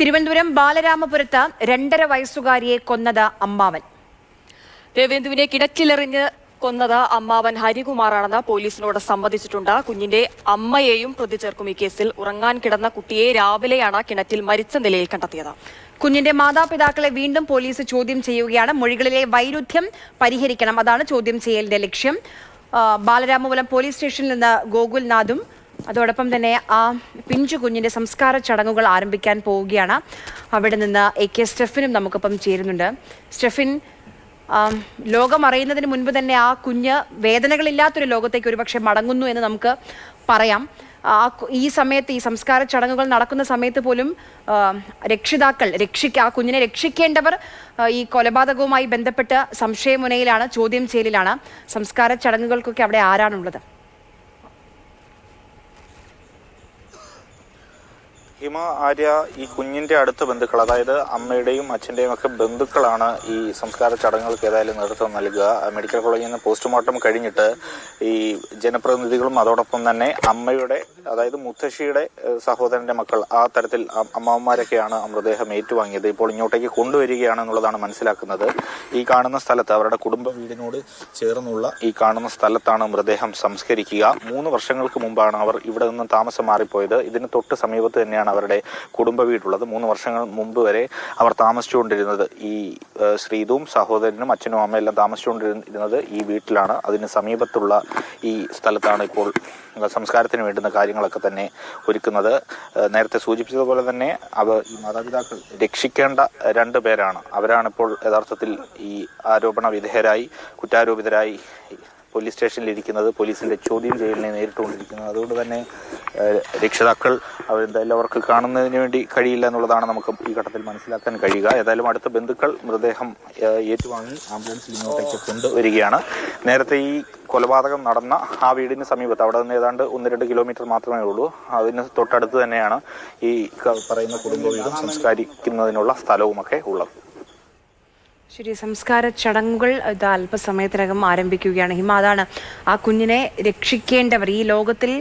തിരുവനന്തപുരം ബാലരാമപുരത്ത് രണ്ടര വയസ്സുകാരിയെ കൊന്നത് അമ്മാവൻ. ദേവേന്ദുവിനെ കിടക്കിലെറിഞ്ഞ് കൊന്നത് അമ്മാവൻ ഹരികുമാറാണെന്ന് പോലീസിനോട് സമ്മതിച്ചിട്ടുണ്ട്. കുഞ്ഞിന്റെ അമ്മയെയും പ്രതി ചേർക്കും ഈ കേസിൽ ഉറങ്ങാൻ കിടന്ന കുട്ടിയെ രാവിലെയാണ് കിണറ്റിൽ മരിച്ച നിലയിൽ കണ്ടെത്തിയത്. കുഞ്ഞിന്റെ മാതാപിതാക്കളെ വീണ്ടും പോലീസ് ചോദ്യം ചെയ്യുകയാണ്. മൊഴികളിലെ വൈരുദ്ധ്യം പരിഹരിക്കണം അതാണ് ചോദ്യം ചെയ്യലിന്റെ ലക്ഷ്യം. ബാലരാമപുരം പോലീസ് സ്റ്റേഷനിൽ നിന്ന് ഗോകുൽനാഥും അതോടൊപ്പം തന്നെ ആ പിഞ്ചു കുഞ്ഞിന്റെ സംസ്കാര ചടങ്ങുകൾ ആരംഭിക്കാൻ പോവുകയാണ്. അവിടെ നിന്ന് എ കെ സ്റ്റെഫിനും നമുക്കൊപ്പം ചേരുന്നുണ്ട്. സ്റ്റെഫിൻ ലോകം അറിയുന്നതിന് മുൻപ് തന്നെ ആ കുഞ്ഞ് വേദനകളില്ലാത്തൊരു ലോകത്തേക്ക് ഒരുപക്ഷെ മടങ്ങുന്നു എന്ന് നമുക്ക് പറയാം. ആ ഈ സമയത്ത് ഈ സംസ്കാര ചടങ്ങുകൾ നടക്കുന്ന സമയത്ത് പോലും രക്ഷിതാക്കൾ രക്ഷിക്ക ആ കുഞ്ഞിനെ രക്ഷിക്കേണ്ടവർ ഈ കൊലപാതകവുമായി ബന്ധപ്പെട്ട് സംശയമുനയിലാണ് ചോദ്യം ചെയ്യലിലാണ്. സംസ്കാര ചടങ്ങുകൾക്കൊക്കെ അവിടെ ആരാണുള്ളത്? ഹിമ ആര്യ ഈ കുഞ്ഞിന്റെ അടുത്ത ബന്ധുക്കൾ അതായത് അമ്മയുടെയും അച്ഛന്റെയും ഒക്കെ ബന്ധുക്കളാണ് ഈ സംസ്കാര ചടങ്ങുകൾക്ക് ഏതായാലും നേതൃത്വം നൽകുക. മെഡിക്കൽ കോളേജിൽ നിന്ന് പോസ്റ്റ്മോർട്ടം കഴിഞ്ഞിട്ട് ഈ ജനപ്രതിനിധികളും അതോടൊപ്പം തന്നെ അമ്മയുടെ അതായത് മുത്തശ്ശിയുടെ സഹോദരന്റെ മക്കൾ ആ തരത്തിൽ അമ്മാവന്മാരൊക്കെയാണ് മൃതദേഹം ഏറ്റുവാങ്ങിയത്. ഇപ്പോൾ ഇങ്ങോട്ടേക്ക് കൊണ്ടുവരികയാണ് എന്നുള്ളതാണ് മനസ്സിലാക്കുന്നത്. ഈ കാണുന്ന സ്ഥലത്ത് അവരുടെ കുടുംബ വീടിനോട് ചേർന്നുള്ള ഈ കാണുന്ന സ്ഥലത്താണ് മൃതദേഹം സംസ്കരിക്കുക. മൂന്ന് വർഷങ്ങൾക്ക് മുമ്പാണ് അവർ ഇവിടെ നിന്ന് താമസം മാറിപ്പോയത്. ഇതിന് തൊട്ട് സമീപത്ത് തന്നെയാണ് അവരുടെ കുടുംബ വീടുള്ളത്. മൂന്ന് വർഷങ്ങൾ മുമ്പ് വരെ അവർ താമസിച്ചുകൊണ്ടിരുന്നത്. ഈ ശ്രീതും സഹോദരനും അച്ഛനും അമ്മയെല്ലാം താമസിച്ചുകൊണ്ടിരുന്നത് ഈ വീട്ടിലാണ്. അതിന് സമീപത്തുള്ള ഈ സ്ഥലത്താണ് ഇപ്പോൾ സംസ്കാരത്തിന് വേണ്ടുന്ന കാര്യങ്ങളൊക്കെ തന്നെ ഒരുക്കുന്നത്. നേരത്തെ സൂചിപ്പിച്ചതുപോലെ തന്നെ അവ ഈ മാതാപിതാക്കൾ രക്ഷിക്കേണ്ട രണ്ട് പേരാണ്. അവരാണിപ്പോൾ യഥാർത്ഥത്തിൽ ഈ ആരോപണ വിധേയരായി കുറ്റാരോപിതരായി പോലീസ് സ്റ്റേഷനിലിരിക്കുന്നത് പോലീസിന്റെ ചോദ്യം ചെയ്യലിനെ നേരിട്ടുകൊണ്ടിരിക്കുന്നത്. അതുകൊണ്ട് തന്നെ രക്ഷിതാക്കൾ അവരെന്തായാലും അവർക്ക് കാണുന്നതിന് വേണ്ടി കഴിയില്ല എന്നുള്ളതാണ് നമുക്ക് ഈ ഘട്ടത്തിൽ മനസ്സിലാക്കാൻ കഴിയുക. ഏതായാലും അടുത്ത ബന്ധുക്കൾ മൃതദേഹം ഏറ്റുവാങ്ങി ആംബുലൻസിൽ ഇങ്ങോട്ടേക്ക് കൊണ്ടുവരികയാണ് നേരത്തെ ഈ കൊലപാതകം നടന്ന ആ വീടിന് സമീപത്ത് അവിടെ നിന്ന് ഏതാണ്ട് ഒന്ന് രണ്ട് കിലോമീറ്റർ മാത്രമേ ഉള്ളൂ. അതിന് തൊട്ടടുത്ത് തന്നെയാണ് ഈ പറയുന്ന കുടുംബ വീടും സംസ്കരിക്കുന്നതിനുള്ള സ്ഥലവുമൊക്കെ ഉള്ളത്. ശരി സംസ്കാര ചടങ്ങുകൾ ഇത് അല്പസമയത്തിനകം ആരംഭിക്കുകയാണ്. ഹിമ അതാണ് ആ കുഞ്ഞിനെ രക്ഷിക്കേണ്ടവർ ഈ ലോകത്തിൽ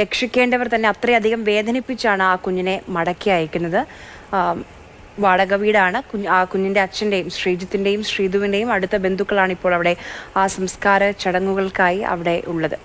രക്ഷിക്കേണ്ടവർ തന്നെ അത്രയധികം വേദനിപ്പിച്ചാണ് ആ കുഞ്ഞിനെ മടക്കി അയക്കുന്നത്. വാടക വീടാണ്. കുഞ്ഞ് ആ കുഞ്ഞിന്റെ അച്ഛന്റെയും ശ്രീജിത്തിന്റെയും ശ്രീധുവിന്റെയും അടുത്ത ബന്ധുക്കളാണ് ഇപ്പോൾ അവിടെ ആ സംസ്കാര ചടങ്ങുകൾക്കായി അവിടെ ഉള്ളത്.